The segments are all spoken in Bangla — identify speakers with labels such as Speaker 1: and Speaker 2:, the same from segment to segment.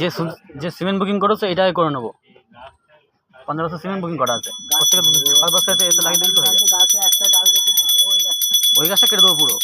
Speaker 1: যে যে সিমেন্ট বুকিং করেছ, এটাই করে নেব। পনেরোশো সিমেন্ট বুকিং করা আছে। থেকে বস্তা লাগিয়ে দিলে তো
Speaker 2: ওই গাছটা
Speaker 1: কেটে দেবো পুরো।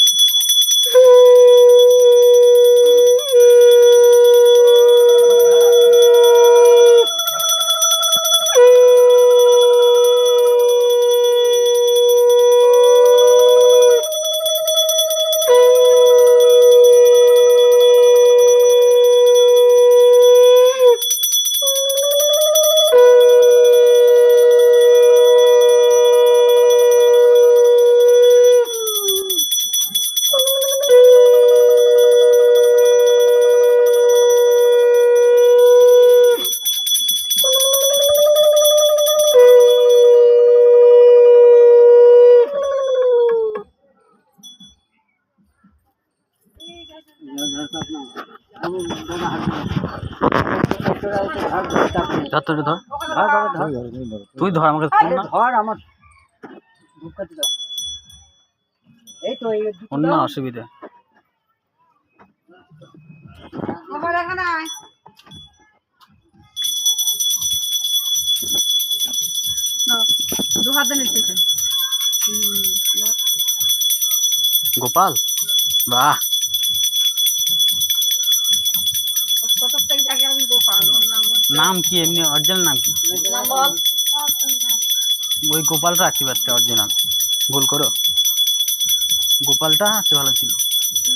Speaker 2: ধর
Speaker 1: তুই ধর আমাকে
Speaker 2: আরে ধর আমার। ধূপকাঠি দাও এই তো এই
Speaker 1: অন্য অসুবিধা। গোপাল? বাহ।
Speaker 3: নাম
Speaker 1: কি এমনি অরিজিনাল নাম কি? ওই গোপালটা আছে পারতে অরিজিনাল ভুল করো। গোপালটা আছে ভালো ছিল।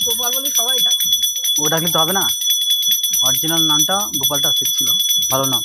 Speaker 3: গোপাল বলি সবাই ডাকে।
Speaker 1: ওটা কিন্তু হবে না। অরিজিনাল নামটা গোপালটা ঠিক ছিল। ভালো নাম।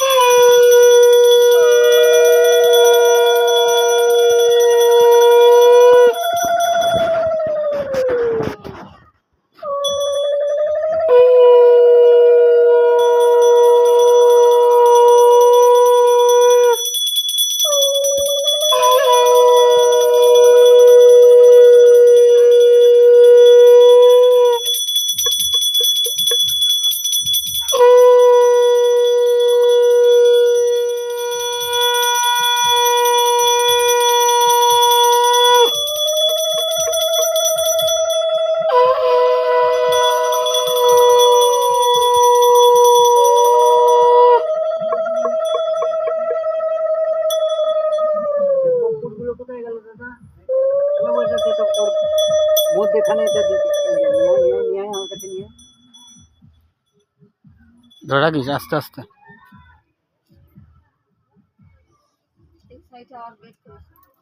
Speaker 1: ধরে রাখিস আস্তে আস্তে।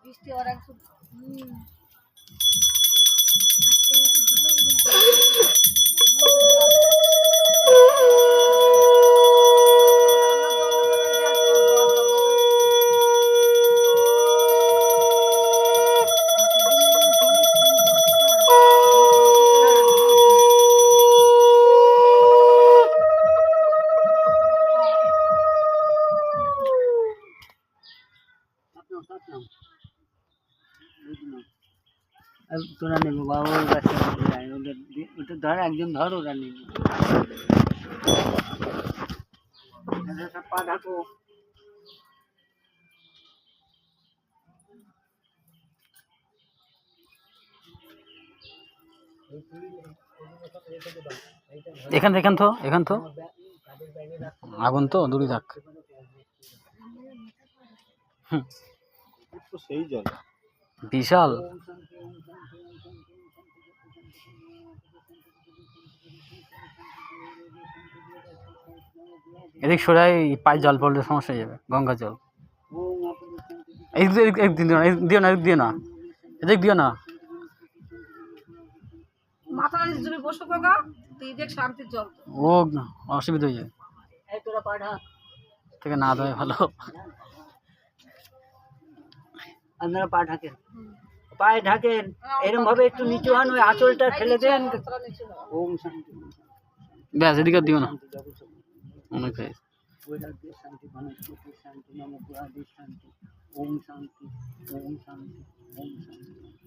Speaker 3: বৃষ্টি
Speaker 2: এই নাও। আর তোরা নেব বাবা ওর কাছে যায় ওটা দি- ওটা ধর একজন ধর ওরা নেবে দাদা, সব পা ঢাকো
Speaker 1: এখান এখান তো এখান তো আগুন তো দূরে থাক। হুম,
Speaker 4: সেই জল
Speaker 1: বিশাল। এদিক সরাই পায়ে জল পড়লে সমস্যা হয়ে যাবে গঙ্গা জল। এদিক দিও না দিও না এদিক দিও না এদিক দিও না। ও অসুবিধা হয়ে যাবে। থেকে না দেওয়াই ভালো।
Speaker 2: আপনারা পা ঢাকেন। পায়ে ঢাকেন এরকম ভাবে একটু নিচু হন ওই আঁচলটা ফেলে দেন। ওম শান্তি।
Speaker 1: ব্যাস এদিকে দিও না। অনেক
Speaker 2: শান্তি শান্তি শান্তি। ওম শান্তি ওম শান্তি ওম শান্তি।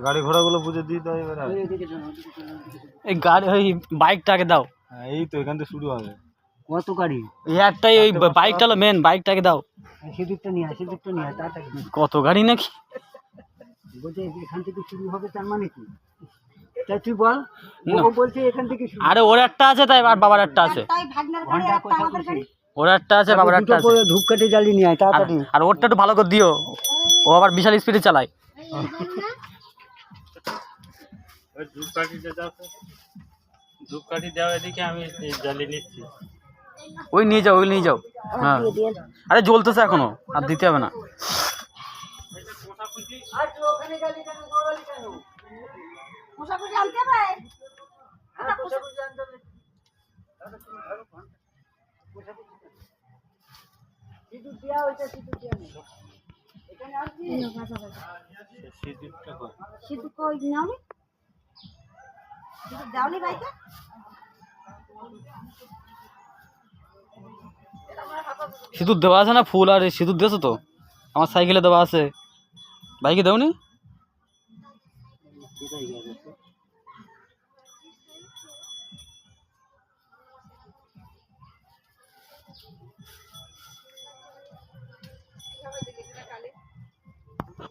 Speaker 4: গাড়ি ঘোড়াগুলো বুঝে দিয়ে দাও এবার।
Speaker 1: এই গাড়ি ওই বাইকটাকে দাও।
Speaker 4: হ্যাঁ এই তো এখান থেকে শুরু হবে।
Speaker 2: কত গাড়ি?
Speaker 1: একটাই ওই বাইকটা হলো মেন বাইকটাকে দাও।
Speaker 2: সেদিকটা নিয়ে সেদিকটা নিয়ে
Speaker 1: কত গাড়ি নাকি?
Speaker 2: বলছে এখান থেকে শুরু হবে তার মানে কি? তা তুই বল ও বলছে এখান থেকে শুরু।
Speaker 1: আরে ওর একটা আছে তাই আর বাবার একটা আছে।
Speaker 3: ঘণ্টা
Speaker 2: কোথা
Speaker 1: ওর একটা আছে বাবার একটা আছে।
Speaker 2: জ্বালিয়ে নিয়ে আয়
Speaker 1: আর-
Speaker 2: তাড়াতাড়ি।
Speaker 1: আর ওরটা একটু ভালো করে দিও। ও আবার বিশাল স্পিডে চালায়।
Speaker 5: ধূপকাঠিটা দাও তো ধূপকাঠি দাও এদিকে আমি জ্বালিয়ে নিচ্ছি
Speaker 1: ওই নিয়ে যাও ওই নিয়ে যাও হ্যাঁ আরে জ্বলতেছে এখনও আর দিতে হবে না
Speaker 5: সিঁদুরটা
Speaker 3: সিধু কই নাওনি
Speaker 1: সিঁদুর দেওয়া আছে না ফুল আর সিঁদুর দিয়েছ তো? আমার সাইকেলে দেওয়া আছে। বাইকে দেওনি?